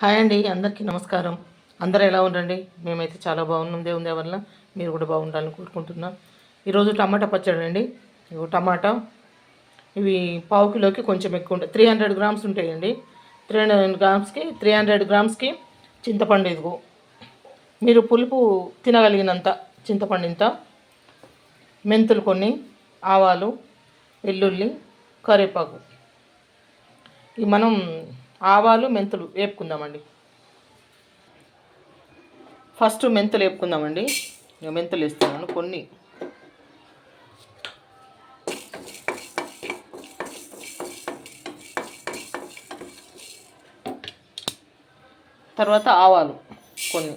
Hi అండి అందరికీ నమస్కారం. అందరూ ఎలా ఉండండి? మేమైతే చాలా బాగున్నాం దేవుని వల్ల. మీరు కూడా బాగుండాలని కోరుకుంటున్నాం. ఈరోజు టమాటా పచ్చడి అండి. ఇగో టమాటా. ఇవి పావు కిలోకి కొంచెం ఎక్కువ ఉంటాయి. త్రీ హండ్రెడ్ గ్రామ్స్ ఉంటాయండి. త్రీ హండ్రెడ్ గ్రామ్స్కి త్రీ హండ్రెడ్ గ్రామ్స్కి చింతపండు ఇదిగో. మీరు పులుపు తినగలిగినంత చింతపండు ఇంత. మెంతులు కొన్ని ఆవాలు వెల్లుల్లి కరివేపాకు. ఇవి మనం ఆవాలు మెంతులు వేపుకుందామండి. ఫస్ట్ మెంతులు వేపుకుందామండి. మెంతులు వేస్తున్నాను కొన్ని. తర్వాత ఆవాలు కొన్ని.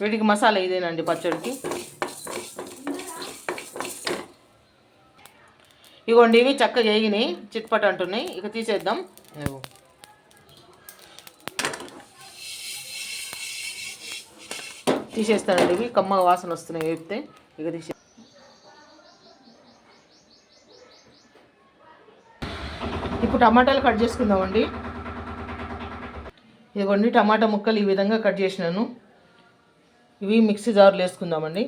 వీటికి మసాలా ఇదేనండి పచ్చడికి. ఇగోండి ఇవి చక్కగా వేగినాయి చిట్పట అంటున్నాయి. ఇక తీసేద్దాం. తీసేస్తానండి ఇవి. కమ్మ వాసన వస్తున్నాయి వేపితే ఇక తీసే ఇప్పుడు టమాటాలు కట్ చేసుకుందామండి. ఇదిగోండి టమాటా ముక్కలు ఈ విధంగా కట్ చేసినాను. ఇవి మిక్సీ జార్లు వేసుకుందామండి.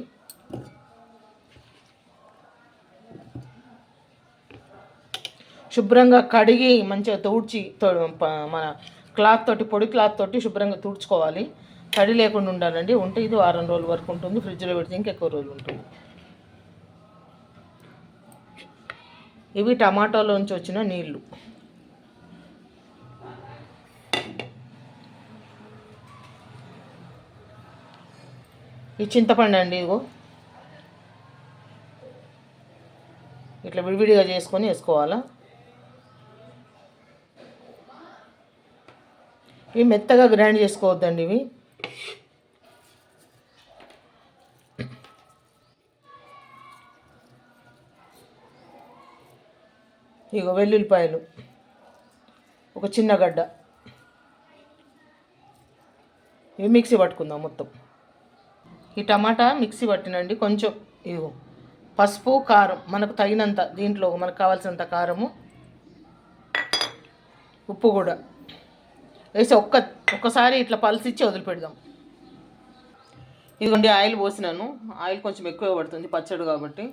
శుభ్రంగా కడిగి మంచిగా తుడ్చి తో- మన క్లాత్ తోటి పొడి క్లాత్ తోటి శుభ్రంగా తుడుచుకోవాలి. తడి లేకుండా ఉండాలండి. ఉంటే ఇది వారం రోజుల వరకు ఉంటుంది. ఫ్రిడ్జ్లో పెడితే ఇంకా ఎక్కువ రోజులు ఉంటుంది. ఇవి టమాటాలోంచి వచ్చిన నీళ్ళు. ఈ చింతపండు అండి ఇగో ఇట్లా విడివిడిగా చేసుకొని వేసుకోవాలా? ఇవి మెత్తగా గ్రైండ్ చేసుకోవద్దండి ఇవి. ఇగో వెల్లుల్లిపాయలు. ఒక చిన్న గడ్డ. ఇవి మిక్సీ పట్టుకుందాం మొత్తం. ఈ టమాటా మిక్సీ పట్టినండి. కొంచెం ఇదిగో పసుపు కారం మనకు తగినంత దీంట్లో మనకు కావాల్సినంత కారము ఉప్పు కూడా. వేసి ఒక్క ఒక్కసారి ఇట్లా పలిసిచ్చి వదిలిపెడదాం. ఇదిగోండి ఆయిల్ పోసినాను. ఆయిల్ కొంచెం ఎక్కువ పడుతుంది పచ్చడి కాబట్టి.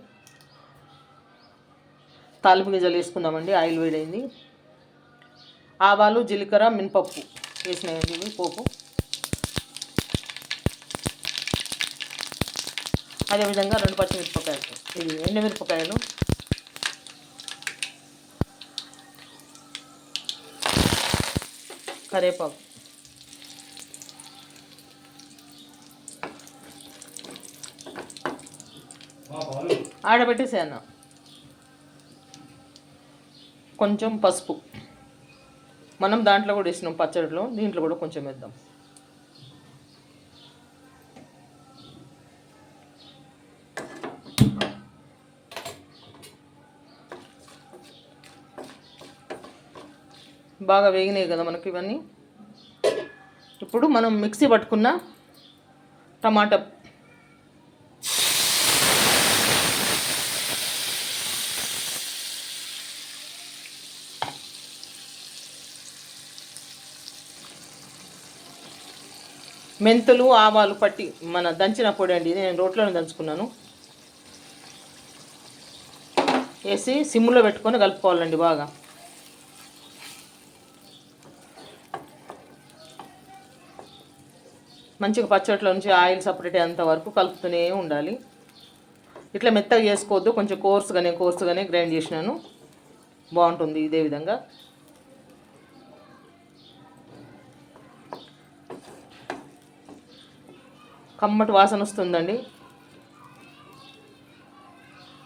తాలింపు గింజలు వేసుకుందామండి ఆయిల్ వేడైంది. ఆవాలు జీలకర్ర మినపప్పు వేసినాయండి పోపు. అదేవిధంగా రెండు పచ్చిమిరపకాయలు ఇవి ఎండుమిరపకాయలు. కరేపాకు ఆడబెట్టేసాను కొంచెం పసుపు. మనం దాంట్లో కూడా వేసినాం పచ్చడిలో దీంట్లో కూడా కొంచెం వేద్దాం. బాగా వేగినాయి కదా మనకి ఇవన్నీ. ఇప్పుడు మనం మిక్సీ పట్టుకున్న టమాటా. మెంతులు ఆవాలు పట్టి మన దంచిన పొడి అండి ఇది నేను రోట్లోనే దంచుకున్నాను. వేసి సిమ్లో పెట్టుకొని కలుపుకోవాలండి బాగా. మంచిగా పచ్చట్లో నుంచి ఆయిల్ సపరేట్ అయ్యేంత వరకు కలుపుతూనే ఉండాలి. ఇట్లా మెత్తగా చేసుకోవద్దు. కొంచెం కోర్సుగానే కోర్సుగానే గ్రైండ్ చేసినాను. బాగుంటుంది ఇదే విధంగా. కమ్మటి వాసన వస్తుందండి.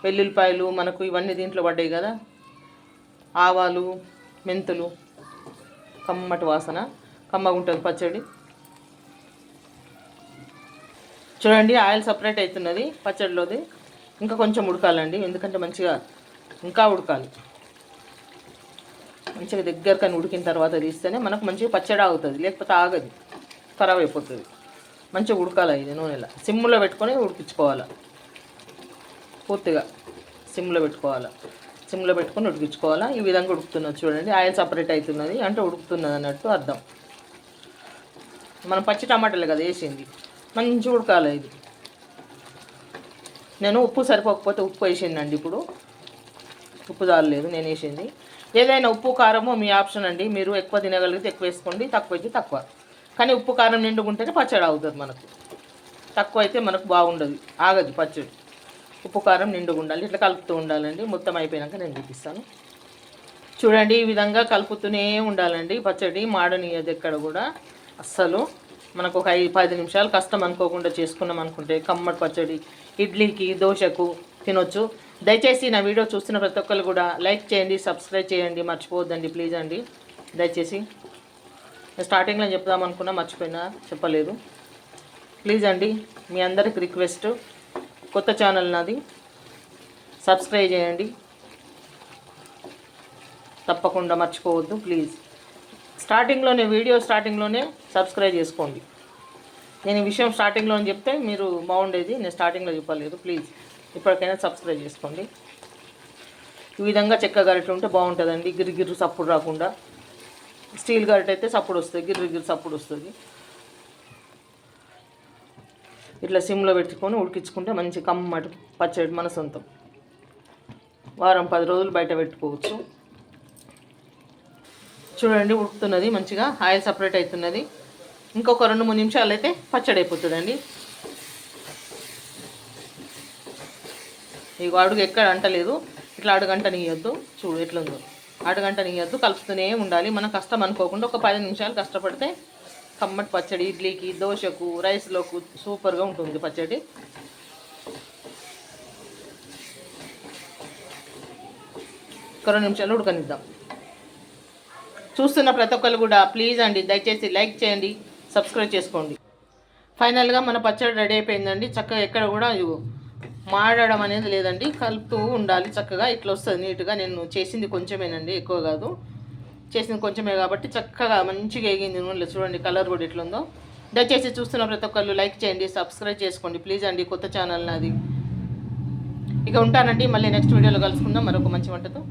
వెల్లుల్లిపాయలు మనకు ఇవన్నీ దీంట్లో పడ్డాయి కదా. ఆవాలు మెంతులు కమ్మటి వాసన. కమ్మగా ఉంటుంది పచ్చడి. చూడండి ఆయిల్ సపరేట్ అవుతున్నది పచ్చడిలోది. ఇంకా కొంచెం ఉడకాలండి ఎందుకంటే మంచిగా ఇంకా ఉడకాలి. మంచిగా దగ్గర కానీ ఉడికిన తర్వాత తీస్తేనే మనకు మంచిగా పచ్చడి ఆగుతుంది లేకపోతే ఆగదు ఖరాబ్ అయిపోతుంది. మంచిగా ఉడకాలి ఇది నూనెలో? సిమ్లో పెట్టుకొని ఉడికించుకోవాలి? పూర్తిగా సిమ్లో పెట్టుకోవాలి? సిమ్లో పెట్టుకొని ఉడికించుకోవాలా? ఈ విధంగా ఉడుకుతున్నది చూడండి ఆయిల్ సపరేట్ అవుతున్నది అంటే ఉడుకుతున్నది అన్నట్టు అర్థం. మనం పచ్చి టమాటాలు కదా వేసింది. మంచి ఉడకాలి ఇది. నేను ఉప్పు సరిపోకపోతే ఉప్పు వేసిందండి ఇప్పుడు. ఉప్పు దారలేదు నేను వేసింది. ఏదైనా ఉప్పు కారము మీ ఆప్షన్ అండి. మీరు ఎక్కువ తినగలిగితే ఎక్కువ వేసుకోండి తక్కువ అయితే తక్కువ. కానీ ఉప్పు కారం నిండుకుంటేనే పచ్చడి అవుతుంది మనకు. తక్కువ అయితే మనకు బాగుండదు ఆగదు పచ్చడి. ఉప్పు కారం నిండుగా ఉండాలి ఇట్లా కలుపుతూ ఉండాలండి. మొత్తం అయిపోయాక నేను చూపిస్తాను చూడండి ఈ విధంగా కలుపుతూనే ఉండాలండి పచ్చడి. మాడనీయదు ఎక్కడ కూడా. అస్సలు మనకు ఒక ఐదు పది నిమిషాలు కష్టం అనుకోకుండా చేసుకున్నాం అనుకుంటే కమ్మటి పచ్చడి ఇడ్లీకి దోశకు తినొచ్చు. దయచేసి నా వీడియో చూస్తున్న ప్రతి ఒక్కరు కూడా లైక్ చేయండి సబ్స్క్రైబ్ చేయండి మర్చిపోవద్దండి ప్లీజ్ అండి. దయచేసి స్టార్టింగ్లో చెప్దాం అనుకున్నా మర్చిపోయినా చెప్పలేదు. ప్లీజ్ అండి మీ అందరికి రిక్వెస్ట్ కొత్త ఛానల్ నాది సబ్స్క్రైబ్ చేయండి. తప్పకుండా మర్చిపోవద్దు ప్లీజ్. స్టార్టింగ్లోనే వీడియో స్టార్టింగ్లోనే సబ్స్క్రైబ్ చేసుకోండి. నేను ఈ విషయం స్టార్టింగ్లో అని చెప్తే మీరు బాగుండేది నేను స్టార్టింగ్లో చెప్పలేదు. ప్లీజ్ ఇప్పటికైనా సబ్స్క్రైబ్ చేసుకోండి. ఈ విధంగా చెక్క గరిటె ఉంటే బాగుంటుందండి గిరిగిర్రు సప్పుడు రాకుండా. స్టీల్ గరిటె అయితే సప్పుడు వస్తుంది గిరిగిర్రు సప్పుడు వస్తుంది. ఇట్లా సిమ్లో పెట్టుకొని ఉడికించుకుంటే మంచి కమ్మటి పచ్చడి మన సొంతం వారం పది రోజులు బయట పెట్టుకోవచ్చు. చూడండి ఉడుకుతున్నది మంచిగా ఆయిల్ సపరేట్ అవుతున్నది. ఇంకొక రెండు మూడు నిమిషాలు అయితే పచ్చడి అయిపోతుందండి. ఇక అడుగు ఎక్కడ అంటలేదు. ఇట్లా అడుగంట నీయొద్దు. చూడు ఎట్లుందో. అడుగంట నీయొద్దు కలుపుతూనే ఉండాలి. మనం కష్టం అనుకోకుండా ఒక పది నిమిషాలు కష్టపడితే కమ్మటి పచ్చడి ఇడ్లీకి దోశకు రైస్లోకు సూపర్గా ఉంటుంది పచ్చడి. ఒక రెండు నిమిషాలు ఉడకనిద్దాం. చూస్తున్న ప్రతి ఒక్కరు కూడా ప్లీజ్ అండి దయచేసి లైక్ చేయండి సబ్స్క్రైబ్ చేసుకోండి. ఫైనల్గా మన పచ్చడి రెడీ అయిపోయిందండి. చక్కగా ఎక్కడ కూడా మాడడం అనేది లేదండి. కలుపుతూ ఉండాలి చక్కగా. ఇట్లా వస్తుంది నీట్గా. నేను చేసింది కొంచెమేనండి ఎక్కువ కాదు. చేసింది కొంచెమే కాబట్టి చక్కగా మంచిగా ఎగింది నూనెలో. చూడండి కలర్ కూడా ఎట్లుందో. దయచేసి చూస్తున్న ప్రతి ఒక్కళ్ళు లైక్ చేయండి సబ్స్క్రైబ్ చేసుకోండి. ప్లీజ్ అండి కొత్త ఛానల్ నాది. ఇక ఉంటానండి. మళ్ళీ నెక్స్ట్ వీడియోలో కలుసుకుందాం. మరొక మంచి వంటతో.